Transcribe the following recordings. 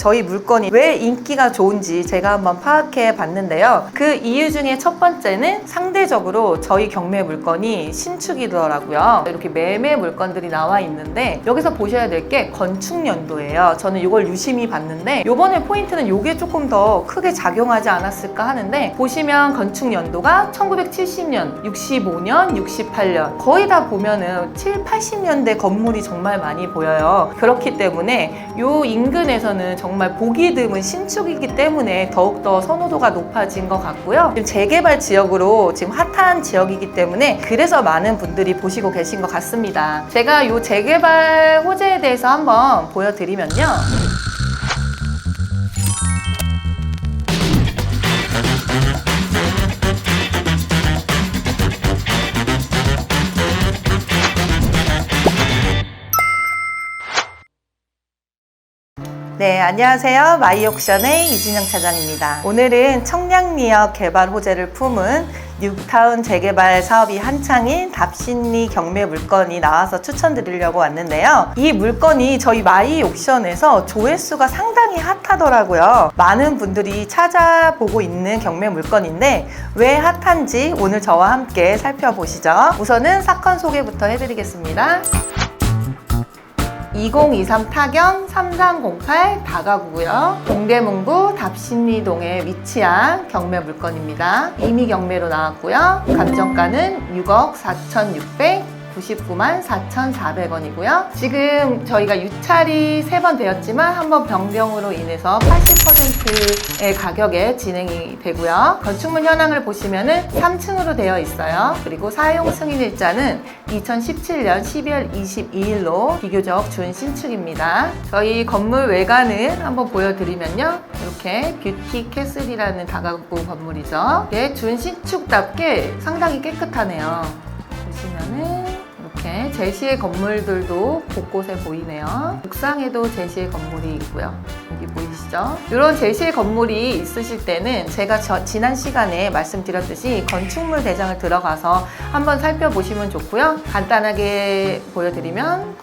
저희 물건이 왜 인기가 좋은지 제가 한번 파악해 봤는데요. 그 이유 중에 첫 번째는 상대적으로 저희 경매 물건이 신축이더라고요. 이렇게 매매 물건들이 나와 있는데 여기서 보셔야 될 게 건축 연도예요. 저는 이걸 유심히 봤는데 이번에 포인트는 이게 조금 더 크게 작용하지 않았을까 하는데 보시면 건축 연도가 1970년, 65년, 68년 거의 다 보면은 7, 80년대 건물이 정말 많이 보여요. 그렇기 때문에 요 인근에서는 정말 보기 드문 신축이기 때문에 더욱더 선호도가 높아진 것 같고요. 지금 재개발 지역으로 지금 핫한 지역이기 때문에 그래서 많은 분들이 보시고 계신 것 같습니다. 제가 요 재개발 호재에 대해서 한번 보여드리면요. 네, 안녕하세요. 마이옥션의 이진영 차장입니다. 오늘은 청량리역 개발 호재를 품은 뉴타운 재개발 사업이 한창인 답신리 경매 물건이 나와서 추천드리려고 왔는데요. 이 물건이 저희 마이 옥션에서 조회수가 상당히 핫하더라고요. 많은 분들이 찾아보고 있는 경매 물건인데 왜 핫한지 오늘 저와 함께 살펴보시죠. 우선은 사건 소개부터 해드리겠습니다. 2023 타경 3308 다가구고요. 동대문구 답신리동에 위치한 경매 물건입니다. 이미 경매로 나왔고요. 감정가는 6억 4,600 99만 4,400원이고요. 지금 저희가 유찰이 세 번 되었지만 한 번 변경으로 인해서 80%의 가격에 진행이 되고요. 건축물 현황을 보시면은 3층으로 되어 있어요. 그리고 사용 승인일자는 2017년 12월 22일로 비교적 준 신축입니다. 저희 건물 외관을 한번 보여드리면요. 이렇게 뷰티 캐슬이라는 다가구 건물이죠. 이게 준 신축답게 상당히 깨끗하네요. 보시면은 제시의 건물들도 곳곳에 보이네요. 옥상에도 제시의 건물이 있고요. 여기 보이시죠? 이런 제시의 건물이 있으실 때는 제가 저- 지난 시간에 말씀드렸듯이 건축물 대장을 들어가서 한번 살펴보시면 좋고요. 간단하게 보여드리면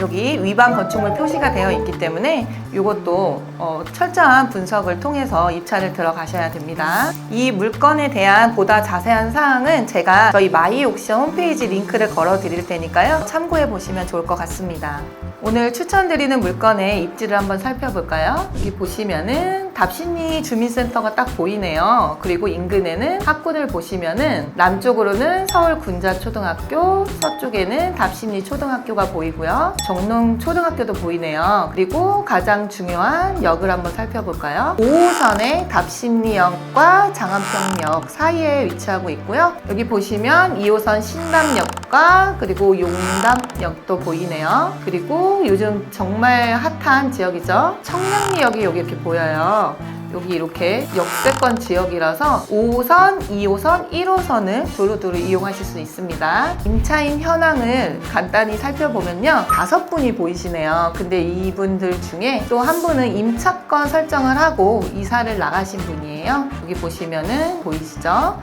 여기 위반 건축물 표시가 되어 있기 때문에 이것도 어, 철저한 분석을 통해서 입찰을 들어가셔야 됩니다. 이 물건에 대한 보다 자세한 사항은 제가 저희 마이옥션 홈페이지 링크를 걸어 드릴 테니까요. 참고해 보시면 좋을 것 같습니다. 오늘 추천드리는 물건의 입지를 한번 살펴볼까요? 여기 보시면은 답신리 주민센터가 딱 보이네요. 그리고 인근에는 학군을 보시면은 남쪽으로는 서울 군자 초등학교, 서쪽에는 답신리 초등학교가 보이고요. 정농 초등학교도 보이네요. 그리고 가장 중요한 역을 한번 살펴볼까요? 5호선의 답신리역과 장안평역 사이에 위치하고 있고요. 여기 보시면 2호선 신담역과 그리고 용담역도 보이네요. 그리고 요즘 정말 핫한 지역이죠. 청량리역이 여기 이렇게 보여요. 여기 이렇게 역세권 지역이라서 5호선, 2호선, 1호선을 두루두루 이용하실 수 있습니다. 임차인 현황을 간단히 살펴보면요. 다섯 분이 보이시네요. 근데 이분들 중에 또 한 분은 임차권 설정을 하고 이사를 나가신 분이에요. 여기 보시면은 보이시죠?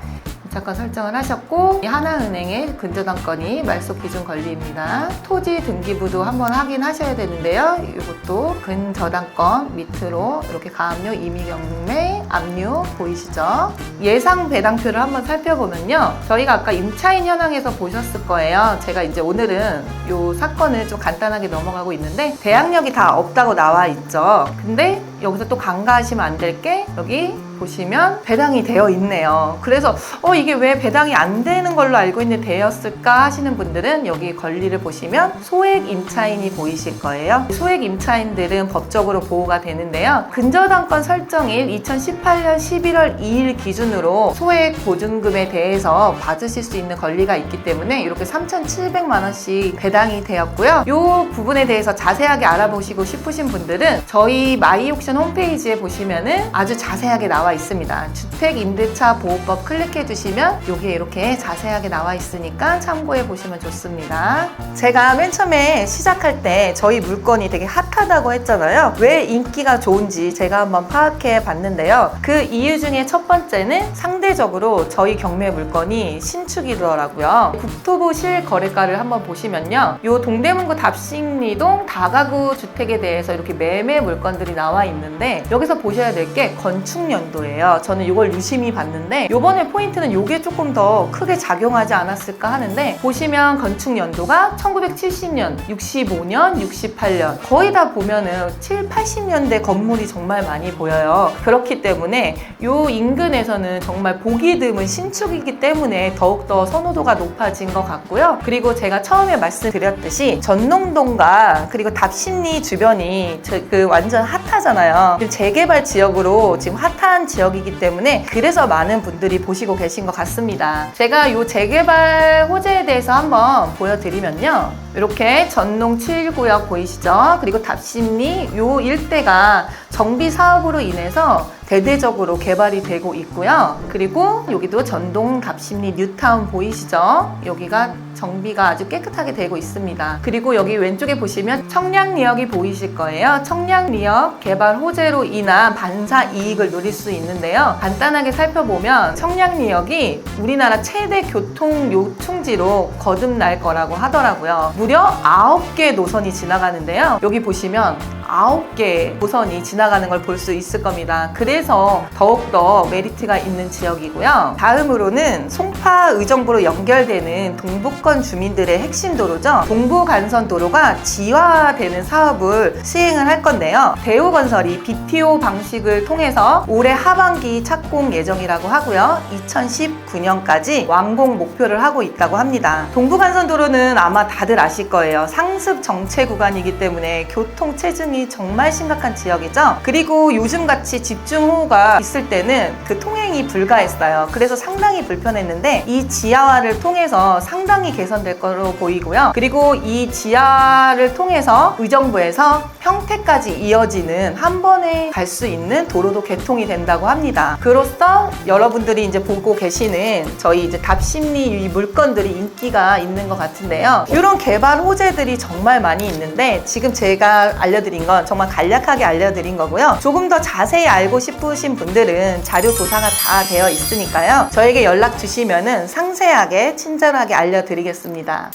임차권 설정을 하셨고 이 하나은행의 근저당권이 말소 기준 권리입니다. 토지 등기부도 한번 확인하셔야 되는데요. 이것도 근저당권 밑으로 이렇게 가압류, 임의 경매, 압류 보이시죠? 예상 배당표를 한번 살펴보면요. 저희가 아까 임차인 현황에서 보셨을 거예요. 제가 이제 오늘은 이 사건을 좀 간단하게 넘어가고 있는데 대항력이 다 없다고 나와 있죠. 근데 여기서 또 간과하시면 안 될 게 여기 보시면 배당이 되어 있네요. 그래서 어 이게 왜 배당이 안 되는 걸로 알고 있는데 되었을까 하시는 분들은 여기 권리를 보시면 소액 임차인이 보이실 거예요. 소액 임차인들은 법적으로 보호가 되는데요. 근저당권 설정일 2018년 11월 2일 기준으로 소액 보증금에 대해서 받으실 수 있는 권리가 있기 때문에 이렇게 3,700만 원씩 배당이 되었고요. 이 부분에 대해서 자세하게 알아보시고 싶으신 분들은 저희 마이옥션 홈페이지에 보시면은 아주 자세하게 나와 있습니다. 주택임대차 보호법 클릭해 주시면 여기에 이렇게 자세하게 나와 있으니까 참고해 보시면 좋습니다. 제가 맨 처음에 시작할 때 저희 물건이 되게 핫하다고 했잖아요. 왜 인기가 좋은지 제가 한번 파악해 봤는데요. 그 이유 중에 첫 번째는 상대적으로 저희 경매 물건이 신축이더라고요. 국토부 실거래가를 한번 보시면요. 요 동대문구 답신리동 다가구 주택에 대해서 이렇게 매매 물건들이 나와 있는데 여기서 보셔야 될 게 건축 연도 예요. 저는 이걸 유심히 봤는데 요번에 포인트는 요게 조금 더 크게 작용하지 않았을까 하는데 보시면 건축 연도가 1970년, 65년, 68년 거의 다 보면은 7, 80년대 건물이 정말 많이 보여요. 그렇기 때문에 요 인근에서는 정말 보기 드문 신축이기 때문에 더욱더 선호도가 높아진 것 같고요. 그리고 제가 처음에 말씀드렸듯이 전농동과 그리고 답신리 주변이 저- 그 완전 핫하잖아요. 재개발 지역으로 지금 핫한 지역이기 때문에 그래서 많은 분들이 보시고 계신 것 같습니다. 제가 요 재개발 호재에 대해서 한번 보여드리면요. 이렇게 전농 7구역 보이시죠? 그리고 답신리 요 일대가 정비 사업으로 인해서 대대적으로 개발이 되고 있고요. 그리고 여기도 전동 답심리 뉴타운 보이시죠? 여기가 정비가 아주 깨끗하게 되고 있습니다. 그리고 여기 왼쪽에 보시면 청량리역이 보이실 거예요. 청량리역 개발 호재로 인한 반사 이익을 누릴 수 있는데요. 간단하게 살펴보면 청량리역이 우리나라 최대 교통 요충지로 거듭날 거라고 하더라고요. 무려 9개 노선이 지나가는데요. 여기 보시면 9개 노선이 지나가는 걸 볼 수 있을 겁니다. 그래서 더욱더 메리트가 있는 지역이고요. 다음으로는 송파 의정부로 연결되는 동북권 주민들의 핵심 도로죠. 동부 간선 도로가 지화되는 사업을 시행을 할 건데요. 대우건설이 BTO 방식을 통해서 올해 하반기 착공 예정이라고 하고요. 2019년까지 완공 목표를 하고 있다고 합니다. 동부 간선 도로는 아마 다들 아실 거예요. 상습 정체 구간이기 때문에 교통 체증이 정말 심각한 지역이죠. 그리고 요즘같이 집중호우가 있을 때는 그 통행이 불가했어요. 그래서 상당히 불편했는데 이 지하화를 통해서 상당히 개선될 거로 보이고요. 그리고 이 지하를 통해서 의정부에서 평택까지 이어지는 한 번에 갈 수 있는 도로도 개통이 된다고 합니다. 그로써 여러분들이 이제 보고 계시는 저희 이제 답심리 이 물건들이 인기가 있는 것 같은데요. 이런 개발 호재들이 정말 많이 있는데 지금 제가 알려드린 건 정말 간략하게 알려드린 거고요. 조금 더 자세히 알고 싶으신 분들은 자료 조사가 다 되어 있으니까요. 저에게 연락 주시면은 상세하게 친절하게 알려드리겠습니다.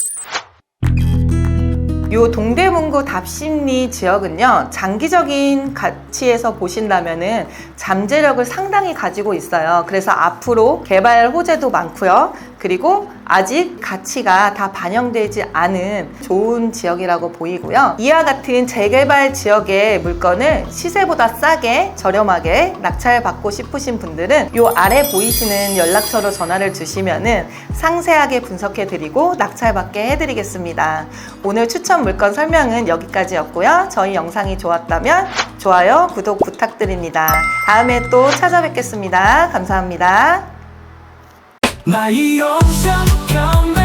요 동대문구 답심리 지역은요 장기적인 가치에서 보신다면은 잠재력을 상당히 가지고 있어요. 그래서 앞으로 개발 호재도 많고요. 그리고 아직 가치가 다 반영되지 않은 좋은 지역이라고 보이고요. 이와 같은 재개발 지역의 물건을 시세보다 싸게 저렴하게 낙찰받고 싶으신 분들은 요 아래 보이시는 연락처로 전화를 주시면은 상세하게 분석해 드리고 낙찰받게 해 드리겠습니다. 오늘 추천 물건 설명은 여기까지였고요. 저희 영상이 좋았다면 좋아요, 구독 부탁드립니다. 다음에 또 찾아뵙겠습니다. 감사합니다. 경매의 꿈 전문